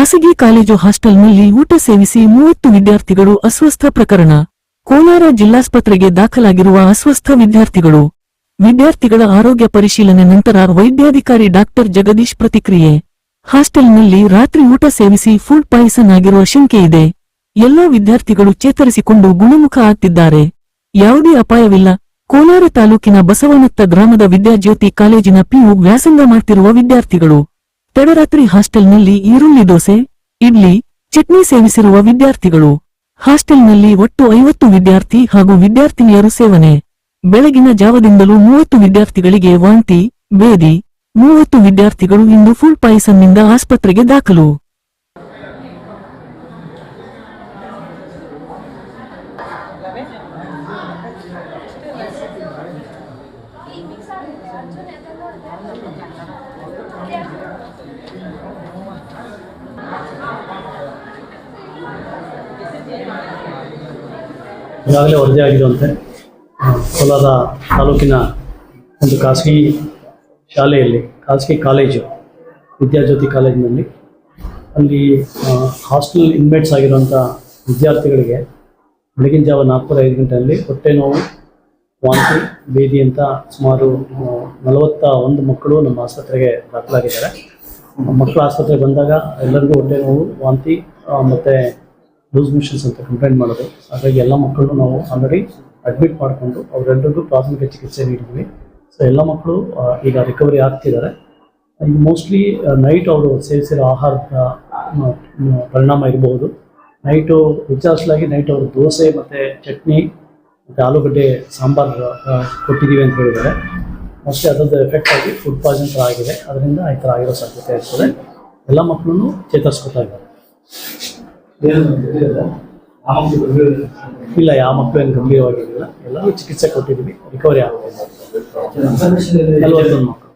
ಖಾಸಗಿ ಕಾಲೇಜು ಹಾಸ್ಟೆಲ್ನಲ್ಲಿ ಊಟ ಸೇವಿಸಿ ಮೂವತ್ತು ವಿದ್ಯಾರ್ಥಿಗಳು ಅಸ್ವಸ್ಥ ಪ್ರಕರಣ. ಕೋಲಾರ ಜಿಲ್ಲಾಸ್ಪತ್ರೆಗೆ ದಾಖಲಾಗಿರುವ ಅಸ್ವಸ್ಥ ವಿದ್ಯಾರ್ಥಿಗಳು. ವಿದ್ಯಾರ್ಥಿಗಳ ಆರೋಗ್ಯ ಪರಿಶೀಲನೆ ನಂತರ ವೈದ್ಯಾಧಿಕಾರಿ ಡಾಕ್ಟರ್ ಜಗದೀಶ್ ಪ್ರತಿಕ್ರಿಯೆ. ಹಾಸ್ಟೆಲ್ನಲ್ಲಿ ರಾತ್ರಿ ಊಟ ಸೇವಿಸಿ ಫುಡ್ ಪಾಯ್ಸನ್ ಆಗಿರುವ ಶಂಕೆ ಇದೆ. ಎಲ್ಲಾ ವಿದ್ಯಾರ್ಥಿಗಳು ಚೇತರಿಸಿಕೊಂಡು ಗುಣಮುಖ ಆಗ್ತಿದ್ದಾರೆ. ಯಾವುದೇ ಅಪಾಯವಿಲ್ಲ. ಕೋಲಾರ ತಾಲೂಕಿನ ಬಸವನತ್ತ ಗ್ರಾಮದ ವಿದ್ಯಾಜ್ಯೋತಿ ಕಾಲೇಜಿನ ಪಿಯು ವ್ಯಾಸಂಗ ಮಾಡ್ತಿರುವ ವಿದ್ಯಾರ್ಥಿಗಳು. ತಡರಾತ್ರಿ ಹಾಸ್ಟೆಲ್ನಲ್ಲಿ ಈರುಳ್ಳಿ ದೋಸೆ, ಇಡ್ಲಿ, ಚಟ್ನಿ ಸೇವಿಸಿರುವ ವಿದ್ಯಾರ್ಥಿಗಳು. ಹಾಸ್ಟೆಲ್ನಲ್ಲಿ ಒಟ್ಟು ಐವತ್ತು ವಿದ್ಯಾರ್ಥಿ ಹಾಗೂ ವಿದ್ಯಾರ್ಥಿನಿಯರು ಸೇವನೆ. ಬೆಳಗಿನ ಜಾವದಿಂದಲೂ ಮೂವತ್ತು ವಿದ್ಯಾರ್ಥಿಗಳಿಗೆ ವಾಂತಿ, ಬೇದಿ, ಮೂವತ್ತು ವಿದ್ಯಾರ್ಥಿಗಳು ಇಂದು ಫುಲ್ ಪಾಯ್ಸನ್ನಿಂದ ಆಸ್ಪತ್ರೆಗೆ ದಾಖಲು. ಈಗಾಗಲೇ ವರದಿ ಆಗಿರುವಂತೆ ಕೋಲಾರ ತಾಲೂಕಿನ ಒಂದು ಖಾಸಗಿ ಶಾಲೆಯಲ್ಲಿ, ಖಾಸಗಿ ಕಾಲೇಜು, ವಿದ್ಯಾಜ್ಯೋತಿ ಕಾಲೇಜಿನಲ್ಲಿ, ಅಲ್ಲಿ ಹಾಸ್ಟೆಲ್ ಇನ್ಮೇಟ್ಸ್ ಆಗಿರುವಂಥ ವಿದ್ಯಾರ್ಥಿಗಳಿಗೆ ಬೆಳಗಿನ ಜಾವ ನಾಲ್ಕೂವರೆ ಐದು ಗಂಟೆಯಲ್ಲಿ ಹೊಟ್ಟೆ ನೋವು, ವಾಂತಿ ಬೇದಿ ಅಂತ ಸುಮಾರು ನಲವತ್ತ ಒಂದು ಮಕ್ಕಳು ನಮ್ಮ ಆಸ್ಪತ್ರೆಗೆ ದಾಖಲಾಗಿದ್ದಾರೆ. ಮಕ್ಕಳು ಆಸ್ಪತ್ರೆಗೆ ಬಂದಾಗ ಎಲ್ಲರಿಗೂ ಹೊಟ್ಟೆ ನೋವು, ವಾಂತಿ ಮತ್ತೆ ಲೂಸ್ ಮಿಷನ್ಸ್ ಅಂತ ಕಂಪ್ಲೇಂಟ್ ಮಾಡೋದು. ಹಾಗಾಗಿ ಎಲ್ಲ ಮಕ್ಕಳನ್ನು ನಾವು ಆಲ್ರೆಡಿ ಅಡ್ಮಿಟ್ ಮಾಡಿಕೊಂಡು ಅವರೆಲ್ಲರಿಗೂ ಪ್ರಾಥಮಿಕ ಚಿಕಿತ್ಸೆ ನೀಡಿದ್ವಿ. ಸೊ ಎಲ್ಲ ಮಕ್ಕಳು ಈಗ ರಿಕವರಿ ಆಗ್ತಿದ್ದಾರೆ. ಈಗ ಮೋಸ್ಟ್ಲಿ ನೈಟ್ ಅವರು ಸೇವಿಸಿರೋ ಆಹಾರದ ಪರಿಣಾಮ ಇರಬಹುದು ನೈಟು ವಿಚಾರಿಸಲಾಗಿ ನೈಟ್ ಅವರು ದೋಸೆ ಮತ್ತು ಚಟ್ನಿ ಮತ್ತು ಆಲೂಗಡ್ಡೆ ಸಾಂಬಾರು ಕೊಟ್ಟಿದ್ದೀವಿ ಅಂತ ಹೇಳಿದ್ದಾರೆ. ಮೋಸ್ಟ್ಲಿ ಅದರದ್ದು ಎಫೆಕ್ಟ್ ಆಗಿ ಫುಡ್ ಪಾಯ್ಸನ್ ಥರ ಆಗಿದೆ. ಅದರಿಂದ ಈ ಥರ ಆಗಿರೋ ಸಾಧ್ಯತೆ ಇರ್ತದೆ. ಎಲ್ಲ ಮಕ್ಕಳನ್ನು ಚೇತರಿಸ್ಕೊತಾ ಇದ್ದಾರೆ. ಇಲ್ಲ ಯಾವ ಮಕ್ಕಳು ಏನು ಗಂಭೀರವಾಗಿರಲಿಲ್ಲ. ಎಲ್ಲರೂ ಚಿಕಿತ್ಸೆ ಕೊಟ್ಟಿದ್ದೀವಿ ರಿಕವರಿ ಆಗಬಹುದು ನಲವತ್ತೊಂದು ಮಕ್ಕಳು.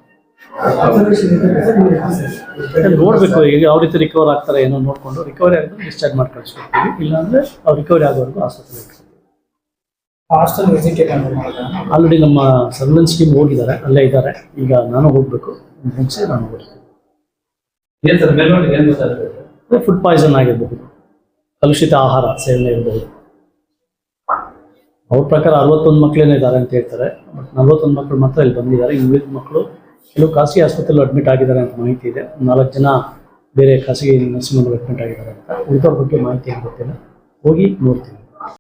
ಅದೇ ನೋಡ್ಬೇಕು ಈಗ ಯಾವ ರೀತಿ ರಿಕವರ್ ಆಗ್ತಾರೆ ಏನೋ ನೋಡ್ಕೊಂಡು ರಿಕವರಿ ಆಗಿದ್ರೆ ಡಿಸ್ಚಾರ್ಜ್ ಮಾಡಿ ಕಳಿಸ್ಕೊಡ್ತೀವಿ. ಇಲ್ಲಾಂದ್ರೆ ಅವ್ರು ರಿಕವರಿ ಆಗೋವರೆಗೂ ಆಸ್ಪತ್ರೆ ಆಲ್ರೆಡಿ ನಮ್ಮ ಸರ್ವೆಲೆನ್ಸ್ ಟೀಮ್ ಹೋಗಿದ್ದಾರೆ ಅಲ್ಲೇ ಇದ್ದಾರೆ. ಈಗ ನಾನು ಹೋಗಬೇಕು. ಮುಂಚೆ ನಾನು ಹೋಗ್ತೀನಿ. ಫುಡ್ ಪಾಯ್ಸನ್ ಆಗಿರಬಹುದು ಕಲುಷಿತ ಆಹಾರ ಸೇವನೆ ಇರಬಹುದು ಅವ್ರ ಪ್ರಕಾರ ಅರವತ್ತೊಂದು ಮಕ್ಕಳೇನೋ ಇದ್ದಾರೆ ಅಂತ ಹೇಳ್ತಾರೆ. ಬಟ್ ನಲ್ವತ್ತೊಂದು ಮಕ್ಕಳು ಮಾತ್ರ ಇಲ್ಲಿ ಬಂದಿದ್ದಾರೆ. ಉಳಿದ ಮಕ್ಕಳು ಕೆಲವು ಖಾಸಗಿ ಆಸ್ಪತ್ರೆಯಲ್ಲಿ ಅಡ್ಮಿಟ್ ಆಗಿದ್ದಾರೆ ಅಂತ ಮಾಹಿತಿ ಇದೆ. ನಾಲ್ಕು ಜನ ಬೇರೆ ಖಾಸಗಿ ನರ್ಸಿಂಗ್ ಹೋಮ್ ಅಡ್ಮಿಟ್ ಆಗಿದ್ದಾರೆ ಅಂತ. ಉಳಿದವ್ರ ಬಗ್ಗೆ ಮಾಹಿತಿ ಏನು ಗೊತ್ತಿಲ್ಲ. ಹೋಗಿ ನೋಡ್ತೀನಿ.